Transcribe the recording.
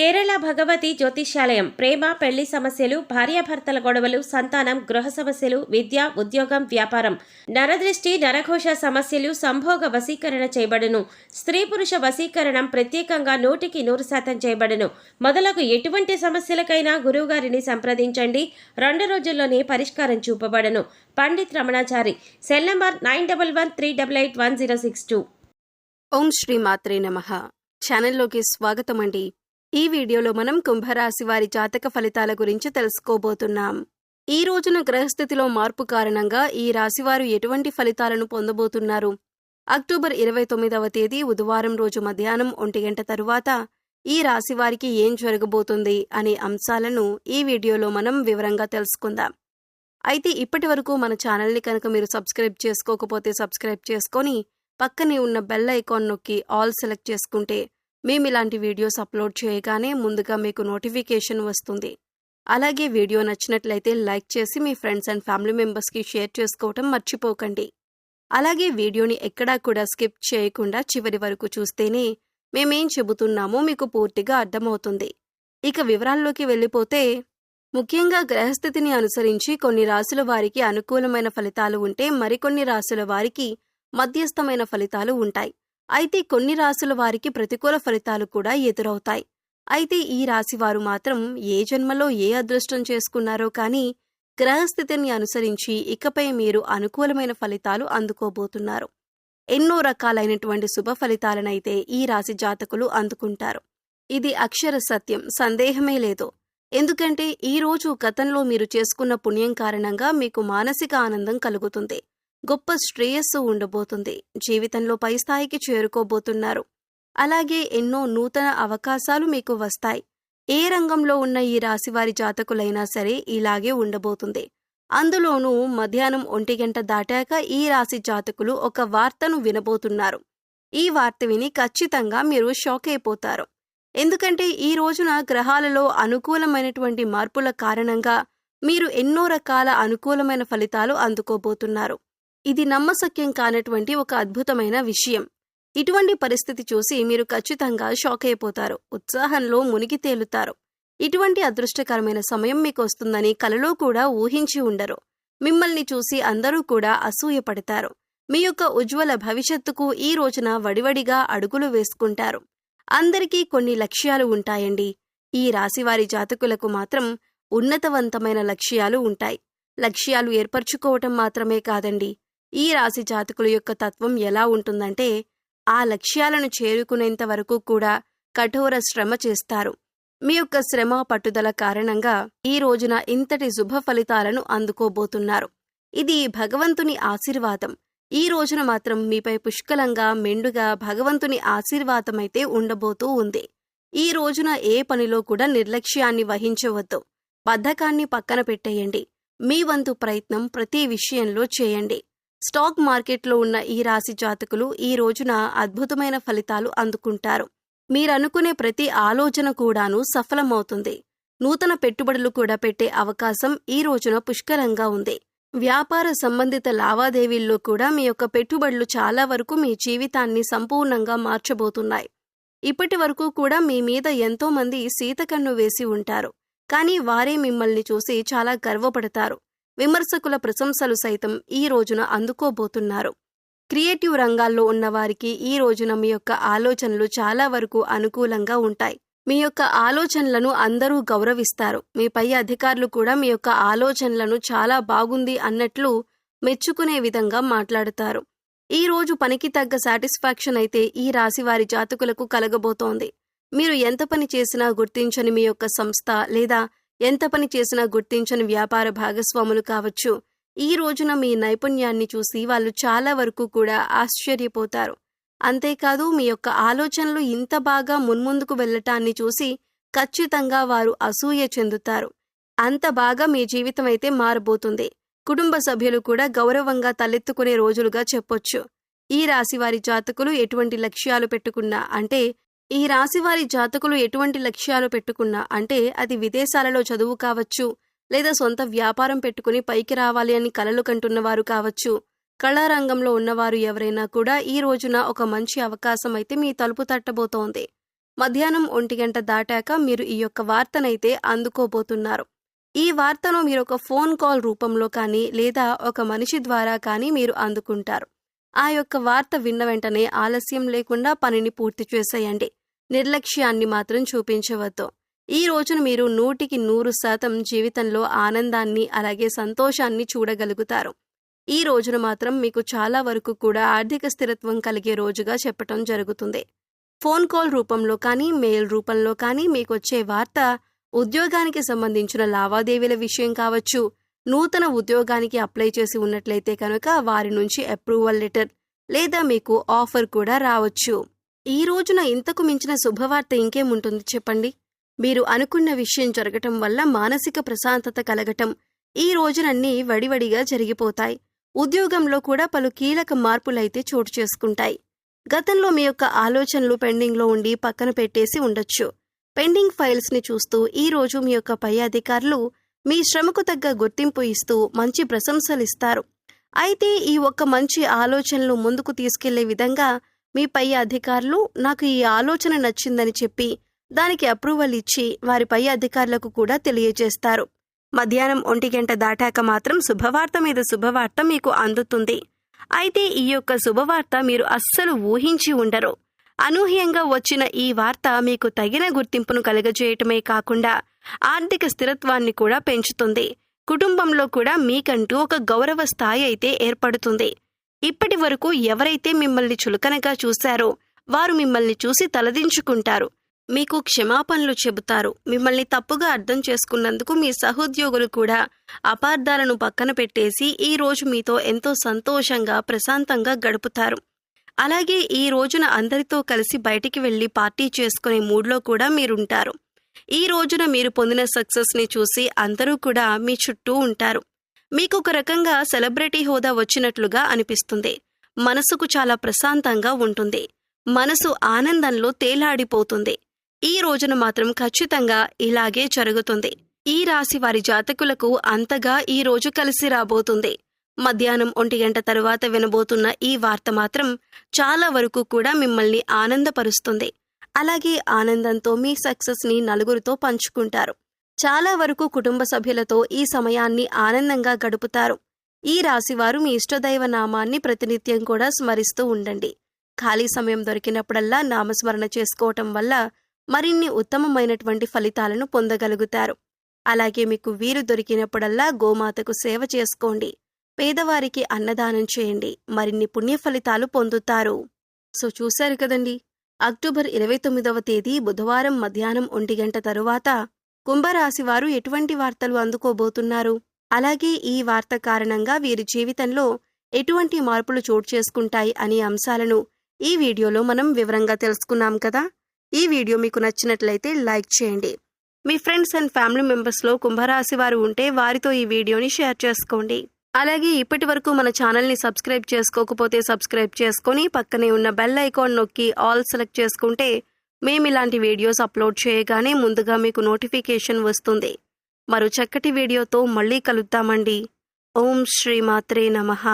కేరళ భగవతి జ్యోతిష్యాలయం ప్రేమ పెళ్ళి సమస్యలు భార్యాభర్తల గొడవలు సంతానం గృహ సమస్యలు విద్య ఉద్యోగం వ్యాపారం. నరదృష్టి నరఘోష సమస్యలు సంభోగ వశీకరణ చేయబడును. స్త్రీ పురుష వశీకరణం ప్రత్యేకంగా నూటికి నూరు శాతం చేయబడును. మొదలగు ఎటువంటి సమస్యలకైనా గురువుగారిని సంప్రదించండి. రెండు రోజుల్లోనే పరిష్కారం చూపబడను. Pandit Ramanachari cell number nine double one three double eight one zero six two. ఓం శ్రీ మాత్రే నమః. ఛానల్లోకి స్వాగతం అండి ఈ వీడియోలో మనం కుంభరాశి వారి జాతక ఫలితాల గురించి తెలుసుకోబోతున్నాం. ఈ రోజున గ్రహస్థితిలో మార్పు కారణంగా ఈ రాశివారు ఎటువంటి ఫలితాలను పొందబోతున్నారు? అక్టోబర్ ఇరవై తొమ్మిదవ తేదీ బుధవారం రోజు మధ్యాహ్నం ఒంటి గంట తరువాత ఈ రాశివారికి ఏం జరగబోతుంది అనే అంశాలను ఈ వీడియోలో మనం వివరంగా తెలుసుకుందాం. అయితే ఇప్పటి వరకు మన ఛానల్ని కనుక మీరు సబ్స్క్రైబ్ చేసుకోకపోతే సబ్స్క్రైబ్ చేసుకొని పక్కనే ఉన్న బెల్ ఐకాన్ నొక్కి ఆల్ సెలెక్ట్ చేసుకుంటే మేము ఇలాంటి వీడియోస్ అప్లోడ్ చేయగానే ముందుగా మీకు నోటిఫికేషన్ వస్తుంది. అలాగే వీడియో నచ్చినట్లయితే లైక్ చేసి మీ ఫ్రెండ్స్ అండ్ ఫ్యామిలీ మెంబర్స్కి షేర్ చేసుకోవటం మర్చిపోకండి. అలాగే వీడియోని ఎక్కడా కూడా స్కిప్ చేయకుండా చివరి వరకు చూస్తేనే మేమేం చెబుతున్నామో మీకు పూర్తిగా అర్థమవుతుంది. ఇక వివరాల్లోకి వెళ్ళిపోతే ముఖ్యంగా గ్రహస్థితిని అనుసరించి కొన్ని రాసుల వారికి అనుకూలమైన ఫలితాలు ఉంటే మరికొన్ని రాసుల వారికి మధ్యస్థమైన ఫలితాలు ఉంటాయి. అయితే కొన్ని రాసుల వారికి ప్రతికూల ఫలితాలు కూడా ఎదురవుతాయి. అయితే ఈ రాశి వారు మాత్రం ఏ జన్మలో ఏ అదృష్టం చేసుకున్నారో కానీ గ్రహస్థితిని అనుసరించి ఇకపై మీరు అనుకూలమైన ఫలితాలు అందుకోబోతున్నారు. ఎన్నో రకాలైనటువంటి శుభ ఫలితాలనైతే ఈ రాశి జాతకులు అందుకుంటారు. ఇది అక్షర సత్యం సందేహమే లేదు. ఎందుకంటే ఈ రోజు గతంలో మీరు చేసుకున్న పుణ్యం కారణంగా మీకు మానసిక ఆనందం కలుగుతుంది. గొప్ప శ్రేయస్సు ఉండబోతుంది. జీవితంలో పై స్థాయికి చేరుకోబోతున్నారు. అలాగే ఎన్నో నూతన అవకాశాలు మీకు వస్తాయి. ఏ రంగంలో ఉన్న ఈ రాశివారి జాతకులైనా సరే ఇలాగే ఉండబోతుంది. అందులోనూ మధ్యాహ్నం ఒంటి గంట దాటాక ఈ రాశి జాతకులు ఒక వార్తను వినబోతున్నారు. ఈ వార్త విని ఖచ్చితంగా మీరు షాక్ అయిపోతారు. ఎందుకంటే ఈ రోజున గ్రహాలలో అనుకూలమైనటువంటి మార్పుల కారణంగా మీరు ఎన్నో రకాల అనుకూలమైన ఫలితాలు అందుకోబోతున్నారు. ఇది నమ్మశక్యం కానటువంటి ఒక అద్భుతమైన విషయం. ఇటువంటి పరిస్థితి చూసి మీరు ఖచ్చితంగా షాక్ అయిపోతారు ఉత్సాహంలో మునిగి తేలుతారు. ఇటువంటి అదృష్టకరమైన సమయం మీకు వస్తుందని కలలో కూడా ఊహించి ఉండరు. మిమ్మల్ని చూసి అందరూ కూడా అసూయపడతారు. మీ యొక్క ఉజ్వల భవిష్యత్తుకు ఈ రోజున వడివడిగా అడుగులు వేసుకుంటారు. అందరికీ కొన్ని లక్ష్యాలు ఉంటాయండి. ఈ రాశివారి జాతకులకు మాత్రం ఉన్నతవంతమైన లక్ష్యాలు ఉంటాయి. లక్ష్యాలు ఏర్పరచుకోవటం మాత్రమే కాదండి. ఈ రాశి జాతకుల యొక్క తత్వం ఎలా ఉంటుందంటే ఆ లక్ష్యాలను చేరుకునేంత వరకు కూడా కఠోర శ్రమ చేస్తారు. మీ యొక్క శ్రమ పట్టుదల కారణంగా ఈ రోజున ఇంతటి శుభ ఫలితాలను అందుకోబోతున్నారు. ఇది భగవంతుని ఆశీర్వాదం. ఈ రోజున మాత్రం మీపై పుష్కలంగా మెండుగా భగవంతుని ఆశీర్వాదమైతే ఉండబోతూ ఉంది. ఈ రోజున ఏ పనిలో కూడా నిర్లక్ష్యాన్ని వహించవద్దు. బద్ధకాన్ని పక్కన పెట్టేయండి. మీ వంతు ప్రయత్నం ప్రతి విషయంలో చేయండి. స్టాక్ మార్కెట్లో ఉన్న ఈ రాశి జాతకులు ఈ రోజున అద్భుతమైన ఫలితాలు అందుకుంటారు. మీరనుకునే ప్రతి ఆలోచన కూడాను సఫలమవుతుంది. నూతన పెట్టుబడులు కూడా పెట్టే అవకాశం ఈ రోజున పుష్కలంగా ఉంది. వ్యాపార సంబంధిత లావాదేవీల్లో కూడా మీ యొక్క పెట్టుబడులు చాలా వరకు మీ జీవితాన్ని సంపూర్ణంగా మార్చబోతున్నాయి. ఇప్పటి వరకు కూడా మీ మీద ఎంతో మంది సీతకన్ను వేసి ఉంటారు. కానీ వారే మిమ్మల్ని చూసి చాలా గర్వపడతారు. విమర్శకుల ప్రశంసలు సైతం ఈ రోజున అందుకోబోతున్నారు. క్రియేటివ్ రంగాల్లో ఉన్నవారికి ఈ రోజున మీ యొక్క ఆలోచనలు చాలా వరకు అనుకూలంగా ఉంటాయి. మీ యొక్క ఆలోచనలను అందరూ గౌరవిస్తారు. మీ పై అధికారులు కూడా మీ యొక్క ఆలోచనలను చాలా బాగుంది అన్నట్లు మెచ్చుకునే విధంగా మాట్లాడతారు. ఈ రోజు పనికి తగ్గ సాటిస్ఫాక్షన్ అయితే ఈ రాశి వారి జాతకులకు కలగబోతోంది. మీరు ఎంత పని చేసినా గుర్తించని మీ యొక్క సంస్థ లేదా ఎంత పని చేసినా గుర్తించని వ్యాపార భాగస్వాములు కావచ్చు. ఈ రోజున మీ నైపుణ్యాన్ని చూసి వాళ్ళు చాలా వరకు కూడా ఆశ్చర్యపోతారు. అంతేకాదు మీ యొక్క ఆలోచనలు ఇంత బాగా మున్ముందుకు వెళ్ళటాన్ని చూసి ఖచ్చితంగా వారు అసూయ చెందుతారు. అంత బాగా మీ జీవితం అయితే మారబోతుంది. కుటుంబ సభ్యులు కూడా గౌరవంగా తలెత్తుకునే రోజులుగా చెప్పొచ్చు. ఈ రాశివారి జాతకులు ఎటువంటి లక్ష్యాలు పెట్టుకున్నా అంటే ఈ రాశివారి జాతకులు ఎటువంటి లక్ష్యాలు పెట్టుకున్నా అంటే అది విదేశాలలో చదువు కావచ్చు లేదా సొంత వ్యాపారం పెట్టుకుని పైకి రావాలి అని కలలు కంటున్నవారు కావచ్చు. కళారంగంలో ఉన్నవారు ఎవరైనా కూడా ఈ రోజున ఒక మంచి అవకాశం అయితే మీ తలుపు తట్టబోతోంది. మధ్యాహ్నం ఒంటి గంట దాటాక మీరు ఈ యొక్క వార్తనైతే అందుకోబోతున్నారు. ఈ వార్తను మీరు ఒక ఫోన్ కాల్ రూపంలో కానీ లేదా ఒక మనిషి ద్వారా కానీ మీరు అందుకుంటారు. ఆ యొక్క వార్త విన్న వెంటనే ఆలస్యం లేకుండా పనిని పూర్తి చేసేయండి. నిర్లక్ష్యాన్ని మాత్రం చూపించవద్దు. ఈ రోజున మీరు నూటికి నూరు శాతం జీవితంలో ఆనందాన్ని అలాగే సంతోషాన్ని చూడగలుగుతారు. ఈ రోజున మాత్రం మీకు చాలా వరకు కూడా ఆర్థిక స్థిరత్వం కలిగే రోజుగా చెప్పటం జరుగుతుంది. ఫోన్ కాల్ రూపంలో కానీ మెయిల్ రూపంలో కానీ మీకు వచ్చే వార్త ఉద్యోగానికి సంబంధించిన లావాదేవీల విషయం కావచ్చు నూతన ఉద్యోగానికి అప్లై చేసి ఉన్నట్లయితే కనుక వారి నుంచి అప్రూవల్ లెటర్ లేదా మీకు ఆఫర్ కూడా రావచ్చు. ఈ రోజున ఇంతకు మించిన శుభవార్త ఇంకేముంటుంది చెప్పండి? మీరు అనుకున్న విషయం జరగటం వల్ల మానసిక ప్రశాంతత కలగటం ఈ రోజునన్నీ వడివడిగా జరిగిపోతాయి. ఉద్యోగంలో కూడా పలు కీలక మార్పులైతే చోటు చేసుకుంటాయి. గతంలో మీ యొక్క ఆలోచనలు పెండింగ్లో ఉండి పక్కన పెట్టేసి ఉండొచ్చు. పెండింగ్ ఫైల్స్ని చూస్తూ ఈ రోజు మీ యొక్క పై అధికారులు మీ శ్రమకు తగ్గ గుర్తింపు ఇస్తూ మంచి ప్రశంసలు ఇస్తారు అయితే ఈ ఒక్క మంచి ఆలోచనలు ముందుకు తీసుకెళ్ళే విధంగా మీ పై అధికారులు నాకు ఈ ఆలోచన నచ్చిందని చెప్పి దానికి అప్రూవల్ ఇచ్చి వారి పై అధికారులకు కూడా తెలియజేస్తారు. మధ్యాహ్నం ఒంటి గంట దాటాక మాత్రం శుభవార్త మీద శుభవార్త మీకు అందుతుంది. అయితే ఈ యొక్క శుభవార్త మీరు అస్సలు ఊహించి ఉండరు. అనూహ్యంగా వచ్చిన ఈ వార్త మీకు తగిన గుర్తింపును కలుగజేయటమే కాకుండా ఆర్థిక స్థిరత్వాన్ని కూడా పెంచుతుంది. కుటుంబంలో కూడా మీకంటూ ఒక గౌరవ స్థాయి అయితే ఏర్పడుతుంది. ఇప్పటి వరకు ఎవరైతే మిమ్మల్ని చులకనగా చూశారో వారు మిమ్మల్ని చూసి తలదించుకుంటారు. మీకు క్షమాపణలు చెబుతారు. మిమ్మల్ని తప్పుగా అర్థం చేసుకున్నందుకు మీ సహోద్యోగులు కూడా అపార్థాలను పక్కన పెట్టేసి ఈ రోజు మీతో ఎంతో సంతోషంగా ప్రశాంతంగా గడుపుతారు. అలాగే ఈ రోజున అందరితో కలిసి బయటికి వెళ్ళి పార్టీ చేసుకునే మూడ్లో కూడా మీరుంటారు. ఈ రోజున మీరు పొందిన సక్సెస్ని చూసి అందరూ కూడా మీ చుట్టూ ఉంటారు. మీకు ఒక రకంగా సెలబ్రిటీ హోదా వచ్చినట్లుగా అనిపిస్తుంది. మనసుకు చాలా ప్రశాంతంగా ఉంటుంది. మనసు ఆనందంలో తేలాడిపోతుంది. ఈ రోజున మాత్రం ఖచ్చితంగా ఇలాగే జరుగుతుంది. ఈ రాశి వారి జాతకులకు అంతగా ఈ రోజు కలిసి రాబోతుంది. మధ్యాహ్నం ఒంటి గంట తరువాత వినబోతున్న ఈ వార్త మాత్రం చాలా వరకు కూడా మిమ్మల్ని ఆనందపరుస్తుంది. అలాగే ఆనందంతో మీ సక్సెస్ని నలుగురితో పంచుకుంటారు. చాలా వరకు కుటుంబ సభ్యులతో ఈ సమయాన్ని ఆనందంగా గడుపుతారు. ఈ రాశివారు మీ ఇష్టదైవ నామాన్ని ప్రతినిత్యం కూడా స్మరిస్తూ ఉండండి. ఖాళీ సమయం దొరికినప్పుడల్లా నామస్మరణ చేసుకోవటం వల్ల మరిన్ని ఉత్తమమైనటువంటి ఫలితాలను పొందగలుగుతారు. అలాగే మీకు వీరు దొరికినప్పుడల్లా గోమాతకు సేవ చేసుకోండి. పేదవారికి అన్నదానం చేయండి. మరిన్ని పుణ్య ఫలితాలు పొందుతారు. సో చూశారు కదండి. అక్టోబర్ ఇరవై తొమ్మిదవ తేదీ బుధవారం మధ్యాహ్నం ఒంటి గంట తరువాత కుంభరాశి వారు ఎటువంటి వార్తలు అందుకోబోతున్నారు? అలాగే ఈ వార్త కారణంగా వీరి జీవితంలో ఎటువంటి మార్పులు చోటు చేసుకుంటాయి అనే అంశాలను ఈ వీడియోలో మనం వివరంగా తెలుసుకున్నాం కదా? ఈ వీడియో మీకు నచ్చినట్లయితే లైక్ చేయండి. మీ ఫ్రెండ్స్ అండ్ ఫ్యామిలీ మెంబర్స్లో కుంభరాశి వారు ఉంటే వారితో ఈ వీడియోని షేర్ చేసుకోండి. అలాగే ఇప్పటి వరకు మన ఛానల్ని సబ్స్క్రైబ్ చేసుకోకపోతే సబ్స్క్రైబ్ చేసుకొని పక్కనే ఉన్న బెల్ ఐకాన్ నొక్కి ఆల్ సెలెక్ట్ చేసుకుంటే మేము ఇలాంటి వీడియోస్ అప్లోడ్ చేయగానే ముందుగా మీకు నోటిఫికేషన్ వస్తుంది. మరో చక్కటి వీడియోతో మళ్ళీ కలుద్దామండి. ఓం శ్రీ మాత్రే నమః.